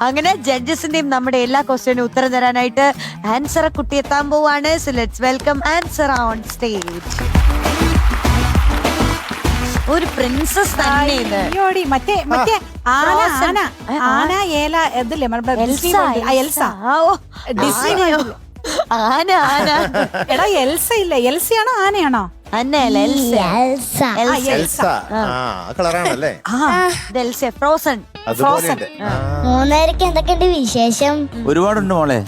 അങ്ങനെ ജഡ്ജസിന്റെയും നമ്മുടെ എല്ലാ ക്വസ്റ്റ്യനും ഉത്തരം തരാനായിട്ട് ആൻസർ കുട്ടി എത്താൻ പോവാണ്. So let's welcome Ansar on stage ഒരു പ്രിൻസസ് തന്നെ ഇത് അയ്യോടി മറ്റേ മറ്റേ ആന. ആന ആന ഏല ഇതില്ലേ നമ്മുടെ ഡിസ്നി എൽസ ആ, എൽസ. ആ, ഓ, ഡിസ്നി? ആന ആന. എടാ എൽസ ഇല്ല? എൽസയാണോ ആനയാണോ? എൽസ? എൽസ. ആ, എൽസ. എൽസ. ആ. കളറാണല്ലേ? ആ ഇത് എൽസ ഫ്രോസൺ. അതുപോലെ ഉണ്ട് മൂന്നേരക്ക് എന്തൊക്കെയുണ്ട് വിശേഷം? ഒരുപാടുണ്ട് മോളെ.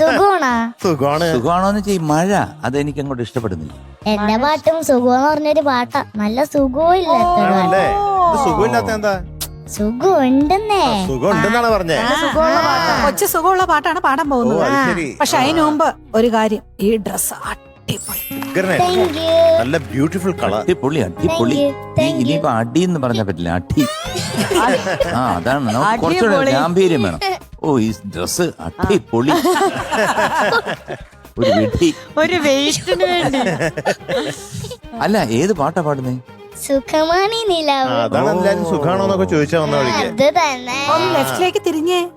സുഖമാണോ? സുഖമാണ്. സുഖമാണോന്ന് വെച്ചാൽ ഈ മഴ അത് എനിക്ക് അങ്ങോട്ട് ഇഷ്ടപ്പെടുന്നില്ല. എന്റെ പാട്ടും സുഖമെന്ന് പറഞ്ഞൊരു പാട്ടാ. നല്ല ആണല്ലേ? ഇത് സുഖമില്ലാത്ത എന്താ? സുഖം ഉണ്ടെന്നേ സുഖം ഉണ്ടെന്നാണ് പറഞ്ഞേ കൊച്ചു സുഖമുള്ള പാട്ടാണ് പാടാൻ ഓ പോകുന്നത്. അത് ശരി. പക്ഷെ അതിനു മുമ്പ് ഒരു കാര്യം ഈ ഡ്രസ് നല്ല ബ്യൂട്ടിഫുൾ കളർ അടിപൊളി അടിപൊളി. ഈ- ഇനിയിപ്പോ അടി എന്ന് പറഞ്ഞാൽ പറ്റില്ല? അടി. ആ അതാണ്. നമുക്ക് കുറച്ചുകൂടെ. ഗാംഭീര്യം വേണം. ഓ ഈ ഡ്രസ് അടിപൊളി. ഒരു വെടി. ഒരു വേണ്ടി. അല്ല ഏത് പാട്ടാ പാടുന്നേ? സുഖമാണ് ഈ നിലാവ് അതാണ് എല്ലാരും സുഖാണോ എന്നൊക്കെ ചോദിച്ചാ വന്ന വഴിക്ക്. അത് തന്നെ. ഒന്ന് ലെഫ്റ്റിലേക്ക് തിരിഞ്ഞേ?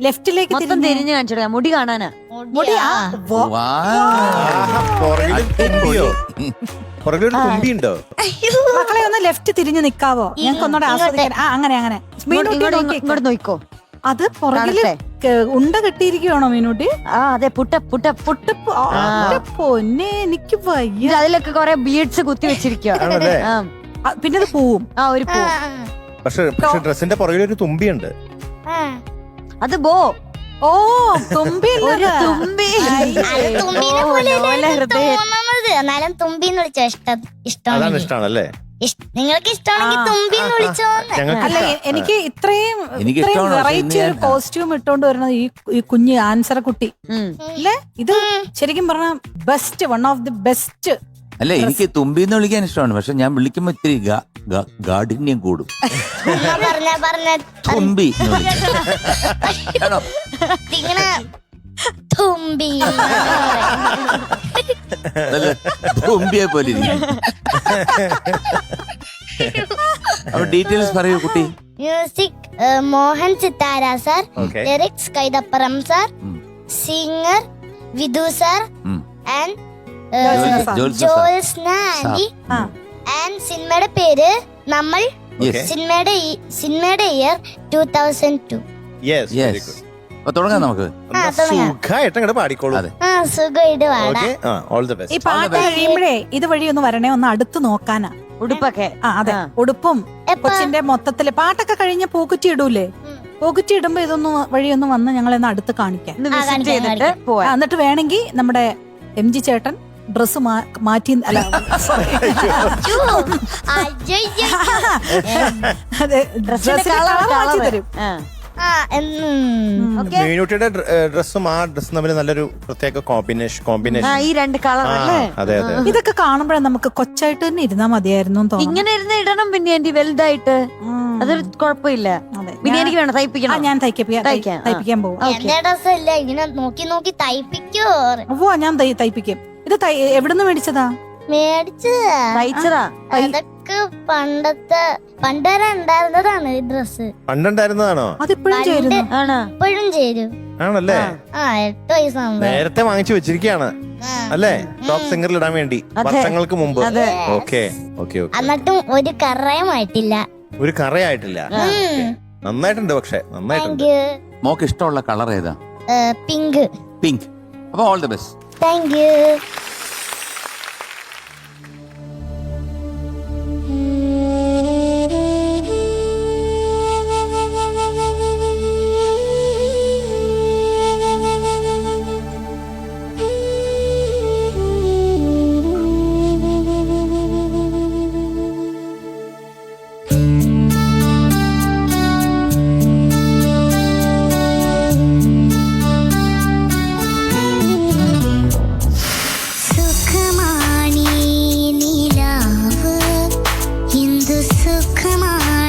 ലെഫ്റ്റിലേക്ക് മൊത്തം തിരിഞ്ഞു കാണിച്ചോ മുടി കാണാനാ. മുടി ആ, വോ- വാ. തുമ്പിയോ? പുറകിലൊരു തുമ്പി ഉണ്ടോ മക്കളെ ഒന്ന് ലെഫ്റ്റ് തിരിഞ്ഞു നിക്കാവോ? ഞങ്ങൾക്ക് ഒന്നുകൂടെ ആസ്വദിക്കാൻ. ആ അങ്ങനെ അങ്ങനെ. മീനൂട്ടി ഇങ്ങോട്ട് നോക്കി ഇങ്ങോട്ട് നോക്കോ അത് പുറകിൽ കാണട്ടെ? ക- ഉണ്ട കെട്ടിയിരിക്കുകയാണോ മീനൂട്ടി? ആ അതെ പുട്ട പുട്ട പുട്ട. പൊട്ടപ്പ് ആ, പൊന്നെ എനിക്ക് വയ്യ. അതിലൊക്കെ കൊറേ ബീഡ്സ് കുത്തി വെച്ചിരിക്കോ ആണല്ലേ? ആ. ആ, പിന്നെ അത് പോവും. ആ ഒരു പൂ പക്ഷെ പക്ഷെ ഡ്രസ്സിന്റെ പുറകിലൊരു തുമ്പിയുണ്ട്. അത് ബോ. ഓ തുമ്പി ഒരു തുമ്പി. എന്നാലും തുമ്പി എന്ന് വിളിച്ചോ ഇഷ്ടം അതാണ് ഇഷ്ടമാണ് ഇഷ്ടമാണല്ലേ നിങ്ങൾക്ക് ഇഷ്ടമാണെങ്കിൽ തുമ്പി എന്ന് വിളിച്ചോ അല്ല എനിക്ക് ഇത്രയും ഇത്രയും വെറൈറ്റി ഒരു കോസ്റ്റ്യൂം ഇട്ടോണ്ട് വരുന്നത് ഈ ഈ കുഞ്ഞ് ആൻസറ കുട്ടി. അല്ലേ? ഇത് ശരിക്കും പറഞ്ഞ best one of the best അല്ല എനിക്ക് തുമ്പിന്ന് വിളിക്കാൻ ഇഷ്ടമാണ് പക്ഷെ ഞാൻ വിളിക്കുമ്പോ ഇത്തിരി ഗാഠിന്യം കൂടും. തുമ്പി. ആണോ? ഇങ്ങനെ തുമ്പി. നല്ല തുമ്പിയെ പോലെ. അപ്പൊ ഡീറ്റെയിൽസ് പറയൂ കുട്ടി. Music Mohan Sithara sir lyrics Kaithapram sir singer Vidhu sir and Jyotsna. And സിനിമയുടെ പേര് നമ്മൾ. സിനിമയുടെ സിനിമയുടെ ഇയർ ടൂ തൗസൻഡ് ടു തുടങ്ങാം നമുക്ക്. ഈ പാട്ട് കഴിയുമ്പോഴേ ഇതുവഴി ഒന്ന് വരണേ ഒന്ന് അടുത്ത് നോക്കാനാ. ഉടുപ്പൊക്കെ. ആ അതെ. ഉടുപ്പും? കൊച്ചിന്റെ മൊത്തത്തിൽ പാട്ടൊക്കെ കഴിഞ്ഞ പൂക്കുറ്റി ഇടൂലേ. പൂക്കുറ്റി ഇടുമ്പോ ഇതൊന്ന് വഴിയൊന്ന് വന്ന് ഞങ്ങളെന്ന് അടുത്ത് കാണിക്കാം. ഒന്ന് അടുത്ത് കാണിക്കാം, എന്നിട്ട് വേണമെങ്കിൽ നമ്മുടെ എം ജി ചേട്ടൻ ഡ്രസ് മാറ്റി അല്ല. സോറി. അതെ, ഡ്രസ്സിന്റെ കളർ മാറ്റി തരും. മീനുട്ടിയുടെ ഡ്രസ്സും ആ ഡ്രസ്സും തമ്മിൽ നല്ലൊരു പ്രത്യേക കോമ്പിനേഷൻ കോമ്പിനേഷൻ ഈ രണ്ട് കളർ അല്ലേ? അതെ അതെ. ഇതൊക്കെ കാണുമ്പോഴേ നമുക്ക് കൊച്ചായിട്ട് തന്നെ ഇരുന്നാ മതിയായിരുന്നു എന്ന് തോന്നുന്നു. ഇങ്ങനെ ഇരുന്ന് ഇടണം പിന്നെ എന്റെ വലുതായിട്ട്. അതൊരു കുഴപ്പമില്ല. അതെ. പിന്നെ എനിക്ക് വേണം തയ്പ്പിക്കണം. ഞാൻ തയ്ക്കാൻ പോകും ഇങ്ങനെ നോക്കി നോക്കി തയ്പ്പിക്കോ. ഓ ഞാൻ തയ്- തയ്പ്പിക്കും. ഇത് എവിടുന്ന് മേടിച്ചതാ? മേടിച്ചതാ. അതൊക്കെ പണ്ടത്തെ പണ്ട് ഉണ്ടായിരുന്നതാണ് ഈ ഡ്രസ് പണ്ടുണ്ടായിരുന്നതാണോ? അതിപ്പോഴും ആണോ? ഇപ്പോഴും ചേരും. ആണല്ലേ? നേരത്തെ വാങ്ങിച്ചു വെച്ചിരിക്കുകയാണ്. അല്ലേ? ടോപ്പ് സിംഗറിൽ ഇടാൻ വേണ്ടി. വർഷങ്ങൾക്ക് മുമ്പ്. അതെ. Okay okay okay. എന്നിട്ടും ഒരു കറയുമായിട്ടില്ല ഒരു കറയായിട്ടില്ല. നന്നായിട്ടുണ്ട് പക്ഷെ നന്നായിട്ടുണ്ട്. മോക്ക് ഇഷ്ടമുള്ള കളർ ഏതാ? പിങ്ക്. പിങ്ക്. അപ്പൊ all the best thank my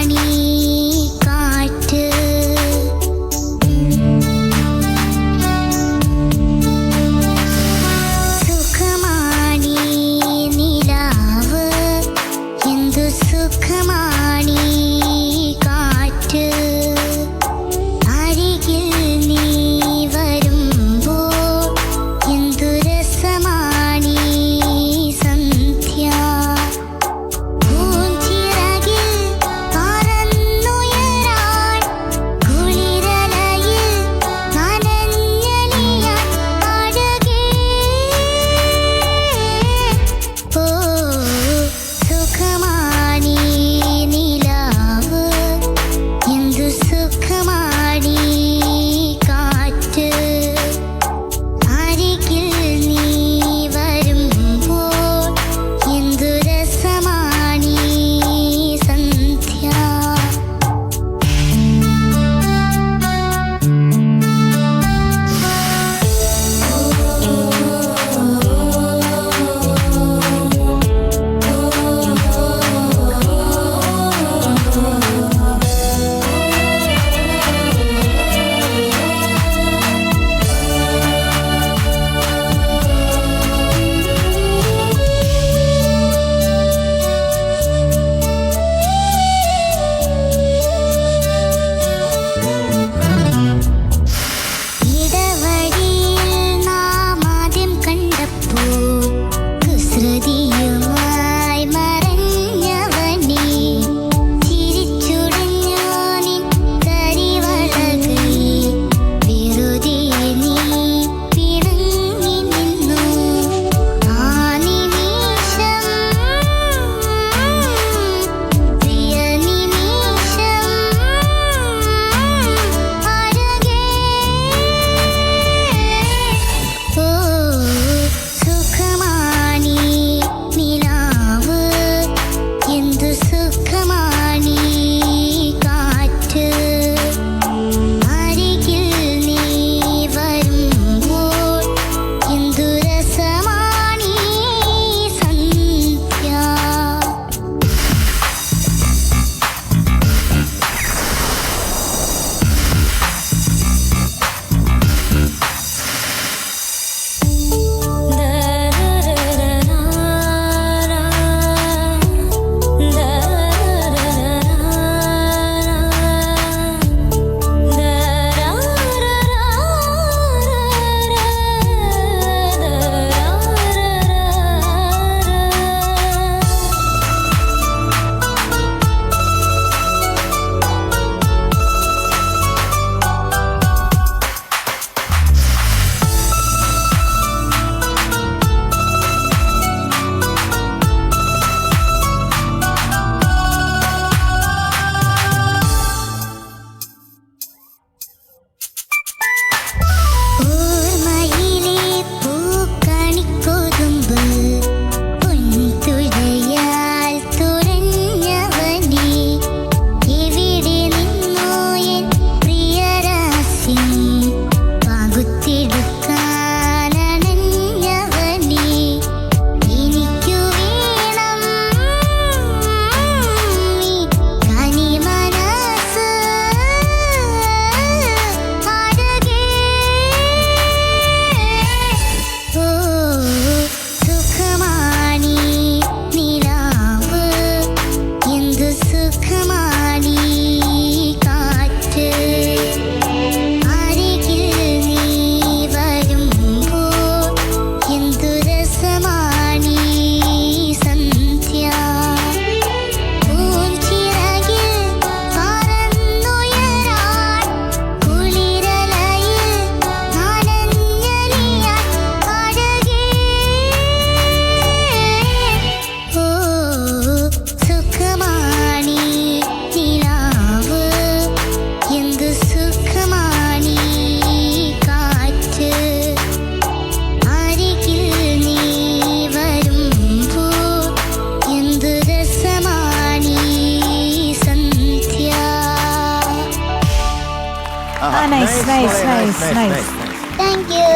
nice nice nice nice, nice nice, nice. Thank you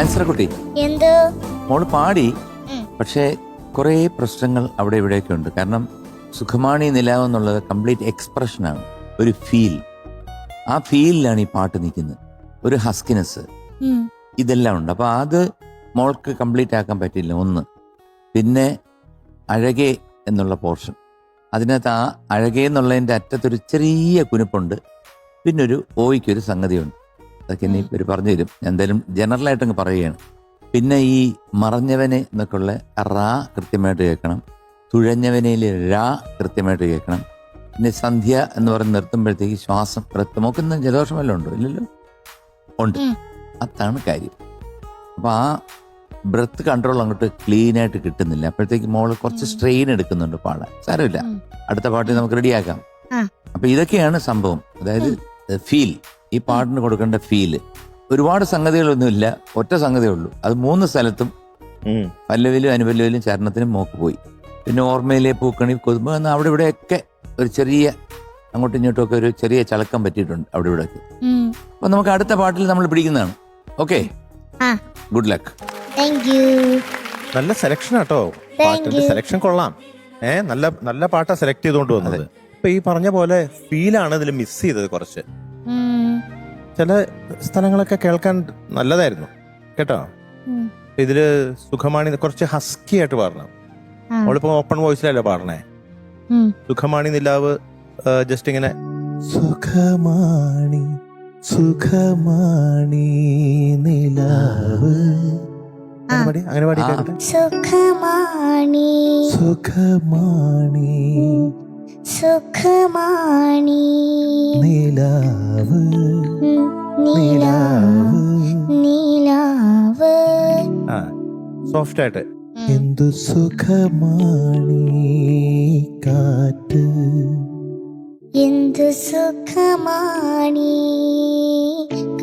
Ansar കുട്ടി. എന്തോ? മോൾ പാടി പക്ഷേ കുറേ പ്രശ്നങ്ങൾ അവിടെ ഇവിടെയൊക്കെ ഉണ്ട്. കാരണം സുഖമാണി നിലാവ് എന്നുള്ളത് കംപ്ലീറ്റ് എക്സ്പ്രഷനാണ് ഒരു ഫീൽ ആ ഫീലിലാണ് ഈ പാട്ട് നിൽക്കുന്നത്. ഒരു ഹസ്കിനെസ് ഇതെല്ലാം ഉണ്ട്. അപ്പൊ അത് മോൾക്ക് കംപ്ലീറ്റ് ആക്കാൻ പറ്റില്ല. ഒന്ന്. പിന്നെ അഴകെ എന്നുള്ള പോർഷൻ അതിനകത്ത് ആ അഴകേന്നുള്ളതിന്റെ അറ്റത്തൊരു ചെറിയ കുനിപ്പുണ്ട്. പിന്നെ ഒരു ഓയ്ക്കൊരു സംഗതിയുണ്ട്. അതൊക്കെ ഇനി ഇവർ പറഞ്ഞു തരും. ഞാൻ എന്തായാലും ജനറലായിട്ട് അങ്ങ് പറയുകയാണ്. പിന്നെ ഈ മറഞ്ഞവനെ എന്നൊക്കെ ഉള്ള റാ കൃത്യമായിട്ട് കേൾക്കണം. തുഴഞ്ഞവനയിൽ രാ കൃത്യമായിട്ട് കേൾക്കണം. പിന്നെ സന്ധ്യ എന്ന് പറഞ്ഞ് നിർത്തുമ്പോഴത്തേക്ക് ശ്വാസം ബ്രത്ത് മോക്കുന്ന ജലദോഷം വല്ലതും ഉണ്ടോ? ഇല്ലല്ലോ. ഉണ്ട്. അതാണ് കാര്യം. അപ്പം ആ ബ്രത്ത് കൺട്രോൾ അങ്ങോട്ട് ക്ലീൻ ആയിട്ട് കിട്ടുന്നില്ല. അപ്പോഴത്തേക്ക് മോൾ കുറച്ച് സ്ട്രെയിൻ എടുക്കുന്നുണ്ട് പാടാൻ സാരമില്ല. അടുത്ത പാട്ടിൽ നമുക്ക് റെഡിയാക്കാം. അപ്പൊ ഇതൊക്കെയാണ് സംഭവം. അതായത് ഫീൽ ഈ പാട്ടിന് കൊടുക്കേണ്ട ഫീൽ ഒരുപാട് സംഗതികളൊന്നുമില്ല. ഒറ്റ സംഗതിയേ ഉള്ളൂ. അത് മൂന്ന് സ്ഥലത്തും. പല്ലവിലും അനുപല്ലവിലും ചരണത്തിനും മോക്ക് പോയി. പിന്നെ ഓർമ്മയിലെ പൂക്കണി കൊതുമ്പ് എന്ന് അവിടെ ഇവിടെയൊക്കെ ഒരു ചെറിയ അങ്ങോട്ടും ഇങ്ങോട്ടും ഒക്കെ ഒരു ചെറിയ ചളക്കം പറ്റിയിട്ടുണ്ട് അവിടെ ഇവിടെയൊക്കെ. അപ്പൊ നമുക്ക് അടുത്ത പാട്ടിൽ നമ്മൾ പിടിക്കുന്നതാണ്. ഓക്കെ ആ. ഗുഡ് ലക്ക് നല്ല സെലക്ഷൻ ആട്ടോ. പാട്ടിന്റെ. സെലക്ഷൻ കൊള്ളാം. ഏ നല്ല നല്ല പാട്ടാ സെലക്ട് ചെയ്തുകൊണ്ട് വന്നത്. ഇപ്പൊ ഈ പറഞ്ഞ പോലെ ഫീലാണ് ഇതിൽ മിസ് ചെയ്തത് കുറച്ച്. ചില സ്ഥലങ്ങളൊക്കെ കേൾക്കാൻ നല്ലതായിരുന്നു. കേട്ടോ? ഇതിൽ സുഖമാണി കുറച്ച് ഹസ്കി ആയിട്ട് പാടണം. അവളിപ്പോ ഓപ്പൺ വോയിസിലല്ലേ പാടണേ. സുഖമാണി നിലാവ് ജസ്റ്റ് ഇങ്ങനെ സുഖമാണി സുഖമാണി നിലാവ്. അങ്ങനെ പാടി സുഖമാണി. സുഖമാണി. സുഖമാണി. നിലാവ്. നീലാവ്. നീലാവ്. ആ സോഫ്റ്റ് ആയിട്ട് എന്തു സുഖമാണി കാറ്റ്. എന്തു സുഖമാണി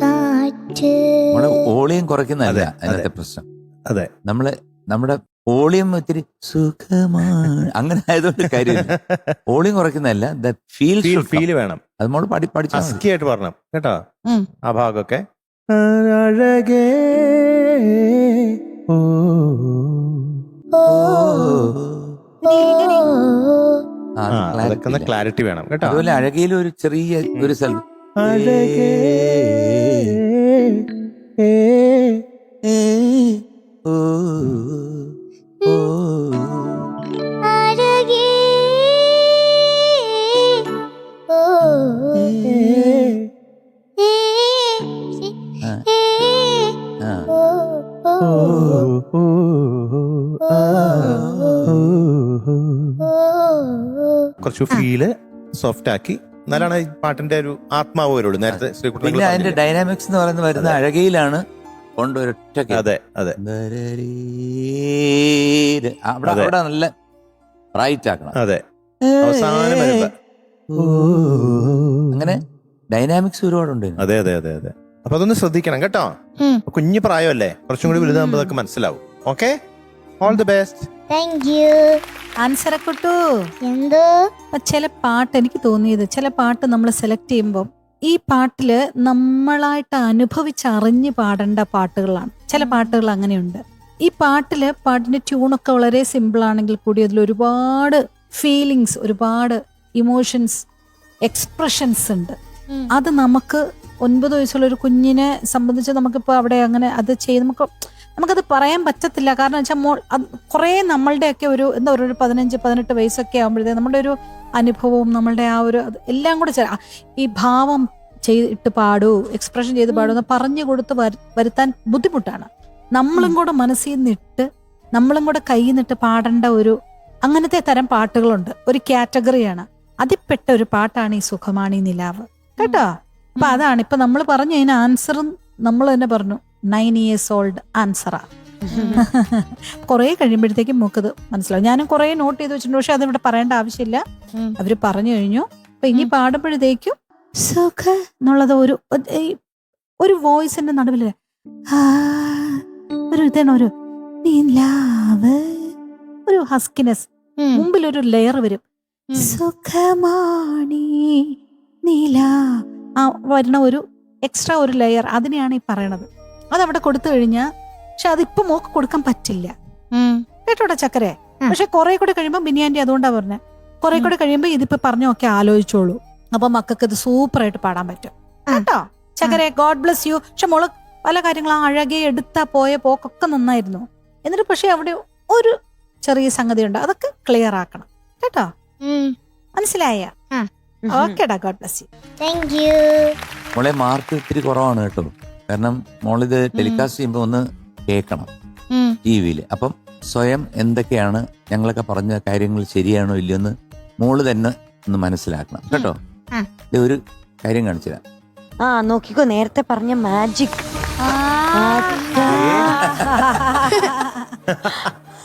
കാറ്റ്. നമ്മൾ ഓളിയം കുറയ്ക്കുന്നതല്ല അതെ, അതിനകത്തെ പ്രശ്നം. അതെ. നമ്മൾ നമ്മുടെ വോളിയം ഇത്തിരി സുഖമാണ്. അങ്ങനെ ആയതുകൊണ്ട് കാര്യമില്ല. വോളിയം കുറയ്ക്കുന്നതല്ല ദ ഫീൽ ഫീൽ ഫീൽ വേണം. അത് നമ്മൾ പഠി പഠിച്ചു മതി. ആയിട്ട് പറഞ്ഞു കേട്ടോ? ആ ഭാഗമൊക്കെ. അഴകേ ഓ. അതൊക്കെ. ക്ലാരിറ്റി വേണം. കേട്ടോ? അതുപോലെ അഴകയിൽ ഒരു ചെറിയ ഒരു സ്ഥലം. അഴകേ. കുറച്ച് ഫീൽ സോഫ്റ്റ് ആക്കി. എന്നാലാണ് ഈ പാട്ടിന്റെ ഒരു ആത്മാവ് വരുള്ളൂ. നേരത്തെ ശ്രീകുട്ടി പിന്നെ അതിന്റെ ഡൈനാമിക്സ് എന്ന് പറയുന്നത് വരുന്ന അഴകയിലാണ് കൊണ്ടൊരൊറ്റ അതെ അതെ. അവിടെ അവിടെ നല്ല റൈറ്റ് ആക്കണം. അതെ. അവസാനം അങ്ങനെ ഡൈനാമിക്സ് ഒരുപാടുണ്ട്. അതെ അതെ അതെ അതെ. അപ്പൊ അതൊന്ന് ശ്രദ്ധിക്കണം കേട്ടോ. കുഞ്ഞു പ്രായമല്ലേ? കുറച്ചും കൂടി വലുതാകുമ്പോ അതൊക്കെ മനസ്സിലാവും. Okay? All the best thank you ആൻസറക്കുട്ടു എന്തോ? ചില പാട്ട് എനിക്ക് തോന്നിയത് ചില പാട്ട് നമ്മൾ സെലക്ട് ചെയ്യുമ്പോൾ ഈ പാട്ടിൽ നമ്മളായിട്ട് അനുഭവിച്ചറിഞ്ഞ് പാടേണ്ട പാട്ടുകളാണ്. ചില പാട്ടുകൾ അങ്ങനെയുണ്ട്. ഈ പാട്ടിൽ പാട്ടിന്റെ ട്യൂണൊക്കെ വളരെ സിമ്പിൾ ആണെങ്കിൽ കൂടി അതിൽ ഒരുപാട് ഫീലിങ്സ് ഒരുപാട് ഇമോഷൻസ് എക്സ്പ്രഷൻസ് ഉണ്ട്. അത് നമുക്ക് ഒൻപത് വയസ്സുള്ള ഒരു കുഞ്ഞിനെ സംബന്ധിച്ച് നമുക്കിപ്പോൾ അവിടെ അങ്ങനെ അത് ചെയ്ത് നമുക്ക് നമുക്കത് പറയാൻ പറ്റത്തില്ല. കാരണം വെച്ചാൽ മോൾ അത് കുറേ നമ്മളുടെയൊക്കെ ഒരു എന്താ പറയുക ഒരു പതിനഞ്ച് പതിനെട്ട് വയസ്സൊക്കെ ആകുമ്പോഴത്തേ നമ്മുടെ ഒരു അനുഭവവും നമ്മളുടെ ആ ഒരു അത് എല്ലാം കൂടെ ചില ഈ ഭാവം ചെയ്തിട്ട് പാടൂ എക്സ്പ്രഷൻ ചെയ്ത് പാടൂ എന്ന് പറഞ്ഞു കൊടുത്ത് വരു- വരുത്താൻ ബുദ്ധിമുട്ടാണ്. നമ്മളും കൂടെ മനസ്സിൽ നിന്നിട്ട് നമ്മളും കൂടെ കയ്യിൽ നിന്നിട്ട് പാടേണ്ട ഒരു അങ്ങനത്തെ തരം പാട്ടുകളുണ്ട്. ഒരു കാറ്റഗറിയാണ്. അതിൽപ്പെട്ട ഒരു പാട്ടാണ് ഈ സുഖമാണി നിലാവ്. കേട്ടോ? അപ്പൊ അതാണ്. ഇപ്പൊ നമ്മൾ പറഞ്ഞു അതിന് ആൻസറും നമ്മൾ തന്നെ പറഞ്ഞു. നയൻ ഇയേഴ്സ് ഓൾഡ് ആൻസറാ കുറെ കഴിയുമ്പോഴത്തേക്കും മൂക്കത് മനസ്സിലാവും ഞാനും കുറെ നോട്ട് ചെയ്ത് വെച്ചിട്ടുണ്ട് പക്ഷെ അതിവിടെ പറയേണ്ട ആവശ്യമില്ല. അവർ പറഞ്ഞു കഴിഞ്ഞു അപ്പൊ ഇനി. പാടുമ്പോഴത്തേക്കും സുഖ എന്നുള്ളത് ഒരു ഒരു വോയിസിന്റെ നടുവിൽ ആ, ഒരു ഇതാണ് ഒരു ഒരു ഹസ്കിനെസ്. മുമ്പിൽ ഒരു ലെയർ വരും. സുഖമാണി നീല ആ വരുന്ന ഒരു എക്സ്ട്രാ ഒരു ലെയർ അതിനെയാണ് ഈ പറയണത് അതവിടെ കൊടുത്തു കഴിഞ്ഞാ പക്ഷെ അതിപ്പോ മോക്ക് കൊടുക്കാൻ പറ്റില്ല. കേട്ടോടാ ചക്കരെ. പക്ഷെ കുറെ കൂടെ കഴിയുമ്പോൾ ബിനിയാന്റി അതുകൊണ്ടാ പറഞ്ഞത് കുറെ കൂടെ കഴിയുമ്പോൾ ഇതിപ്പോ പറഞ്ഞൊക്കെ ആലോചിച്ചോളൂ. അപ്പൊ മക്കൾക്ക് ഇത് സൂപ്പർ ആയിട്ട് പാടാൻ പറ്റും. കേട്ടോ? ചക്കരെ ഗോഡ് ബ്ലസ് യു പക്ഷെ മോൾ പല കാര്യങ്ങളും അഴകെ എടുത്ത പോയ പോക്കൊക്കെ നന്നായിരുന്നു. എന്നിട്ട് പക്ഷെ അവിടെ ഒരു ചെറിയ സംഗതി ഉണ്ട് അതൊക്കെ ക്ലിയർ ആക്കണം. കേട്ടോ? മനസ്സിലായ. ഓക്കേടാ God bless you thank you മോളെ മാർക്ക് ഇത്തിരി കുറവാണ് കേട്ടോ. കാരണം മോളിത് ടെലികാസ്റ്റ് ചെയ്യുമ്പോൾ ഒന്ന് കേൾക്കണം ടി വിയിൽ. അപ്പം സ്വയം എന്തൊക്കെയാണ് ഞങ്ങളൊക്കെ പറഞ്ഞ കാര്യങ്ങൾ ശരിയാണോ ഇല്ലയോ എന്ന് മോൾ തന്നെ ഒന്ന് മനസ്സിലാക്കണം. കേട്ടോ? ഒരു കാര്യം കാണിച്ചുതരാം ആ നോക്കിക്കോ നേരത്തെ പറഞ്ഞ മാജിക്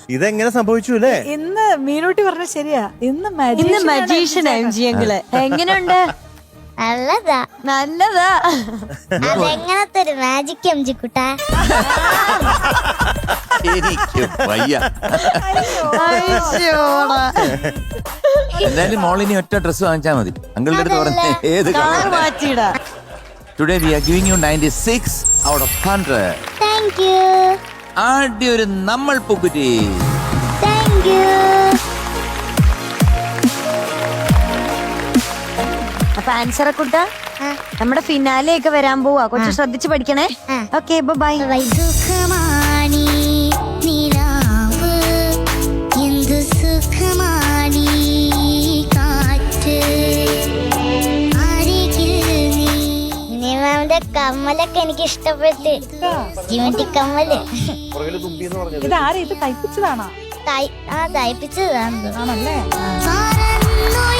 ഇതെങ്ങനെ സംഭവിച്ചു അല്ലേ? ഇന്ന് മീനൂട്ടി പറഞ്ഞ ശരിയാ. ഇന്ന് ഇന്ന് മജീഷ്യൻ എം ജി ഞങ്ങൾ എങ്ങനെയുണ്ട്? നല്ലതാ. നല്ലതാ. അതെങ്ങനത്തെ ഒരു മാജിക് എം ജി കുട്ടാ? എനിക്ക് വയ്യ. എന്തായാലും മോളിനി ഒറ്റ ഡ്രസ് വാങ്ങിച്ചാൽ മതി. അങ്കിളുടെ അടുത്ത് പറഞ്ഞ ഏത് today we are giving you ninety six out of hundred thank you ആദ്യ ഒരു നമ്മൾ പൂക്കുറ്റി. താങ്ക് യു അപ്പൊ ആൻസർ കുട്ട. നമ്മുടെ ഫിനാലെ ഒക്കെ വരാൻ പോവാ. കുറച്ച് ശ്രദ്ധിച്ച് പഠിക്കണേ. ഓക്കെ ബൈ നിമാമിന്റെ കമ്മലൊക്കെ എനിക്ക് ഇഷ്ടപ്പെട്ട് ജിമിറ്റി കമ്മൽ ഇത് ആരെ ഇത് തയ്പ്പിച്ചതാണോ? തൈ- ആ തയ്പ്പിച്ചതാണ് ആണല്ലേ? പറന്നു